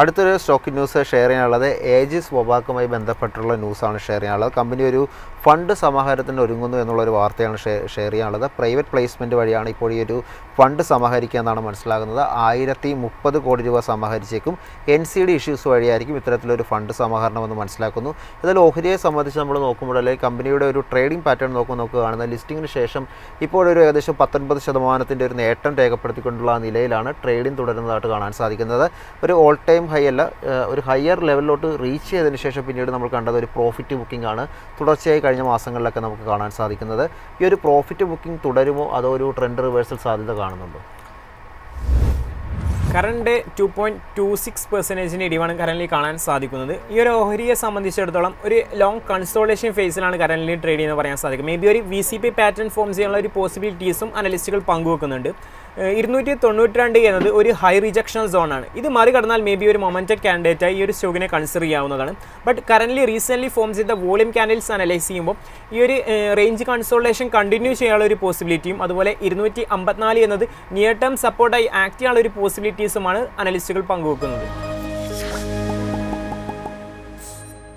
അടുത്തൊരു stock news share ചെയ്യാനുള്ളത് Aegis വൊബാക്കുമായി ബന്ധപ്പെട്ടുള്ള ന്യൂസാണ് ഷെയർ ചെയ്യാനുള്ളത്. കമ്പനി ഒരു ഫണ്ട് സമാഹരണത്തിന് ഒരുങ്ങുന്നു എന്നുള്ളൊരു വാർത്തയാണ് ഷെയർ ചെയ്യാനുള്ളത്. പ്രൈവറ്റ് പ്ലേസ്മെന്റ് വഴിയാണ് ഇപ്പോൾ ഈ ഒരു ഫണ്ട് സമാഹരിക്കുക എന്നാണ് മനസ്സിലാകുന്നത്. ആയിരത്തി മുപ്പത് കോടി രൂപ സമാഹരിച്ചേക്കും. എൻ സി ഡി ഇഷ്യൂസ് വഴിയായിരിക്കും ഇത്തരത്തിലൊരു ഫണ്ട് സമാഹരണം എന്ന് മനസ്സിലാക്കുന്നു. ഇതിൽ ഓഹരിയെ സംബന്ധിച്ച് നമ്മൾ നോക്കുമ്പോൾ അല്ലെങ്കിൽ കമ്പനിയുടെ ഒരു ട്രേഡിംഗ് പാറ്റേൺ നോക്കുമ്പോൾ നമുക്ക് കാണുന്നത് ലിസ്റ്റിങ്ങിന് ശേഷം ഇപ്പോഴൊരു ഏകദേശം പത്തൊൻപത് ശതമാനത്തിന്റെ ഒരു നേട്ടം രേഖപ്പെടുത്തിക്കൊണ്ടുള്ള നിലയിലാണ് ട്രേഡിംഗ് തുടരുന്നതായിട്ട് കാണാൻ സാധിക്കുന്നത്. ഒരു ഓൾ ടൈം ഹൈ അല്ല ഒരു ഹയർ ലെവലിലോട്ട് റീച്ച് ചെയ്തതിന് ശേഷം പിന്നീട് നമ്മൾ കണ്ടത് ഒരു പ്രോഫിറ്റ് ബുക്കിംഗ് ആണ്. തുടർച്ചയായി കഴിഞ്ഞ മാസങ്ങളിലൊക്കെ നമുക്ക് കാണാൻ സാധിക്കുന്നത്. ഈ ഒരു പ്രോഫിറ്റ് ബുക്കിംഗ് തുടരുമോ? അതോ ഒരു ട്രെൻഡ് റിവേഴ്സൽ സാധ്യത കാണുന്നുണ്ടോ? Current two point two six പെർസെന്റേജിന്റെ ഇടിവാണ് കറന്റ് കാണാൻ സാധിക്കുന്നത്. ഈ ഒരു ഓഹരിയെ സംബന്ധിച്ചിടത്തോളം ഒരു ലോങ് കൺസോളേഷൻ ഫേസിലാണ് കറന്റ് ട്രേഡ് ചെയ്യുന്നത് പറയാൻ സാധിക്കും. മേ ബി ഒരു V C P pattern form ചെയ്യാനുള്ള ഒരു പോസിബിലിറ്റീസും അനലിസ്റ്റുകൾ പങ്കുവെക്കുന്നുണ്ട്. ഇരുന്നൂറ്റി തൊണ്ണൂറ്റി രണ്ട് എന്നത് ഒരു ഹൈ റിജക്ഷൻ സോണാണ് ഇത് മറികടന്നാൽ മേ ബി ഒരു മൊമെന്റഡ് ക്യാൻഡിഡേറ്റായി ഈ ഒരു സ്റ്റോക്കിനെ കൺസിഡർ ചെയ്യാവുന്നതാണ്. ബട്ട് കറന്റ് റീസെന്റ്ലി ഫോം ചെയ്ത വോളിയം ക്യാൻഡിൽസ് അനലൈസ് ചെയ്യുമ്പോൾ ഈ ഒരു റേഞ്ച് കൺസോളേഷൻ കണ്ടിന്യൂ ചെയ്യാനുള്ള ഒരു പോസിബിലിറ്റിയും അതുപോലെ ഇരുന്നൂറ്റി അമ്പത്തിനാല് എന്നത് നിയർ ടേം സപ്പോർട്ടായി ആക്ട് ചെയ്യാനുള്ള ഒരു പോസിബിലിറ്റീസുമാണ് അനലിസ്റ്റുകൾ പങ്കുവെക്കുന്നത്.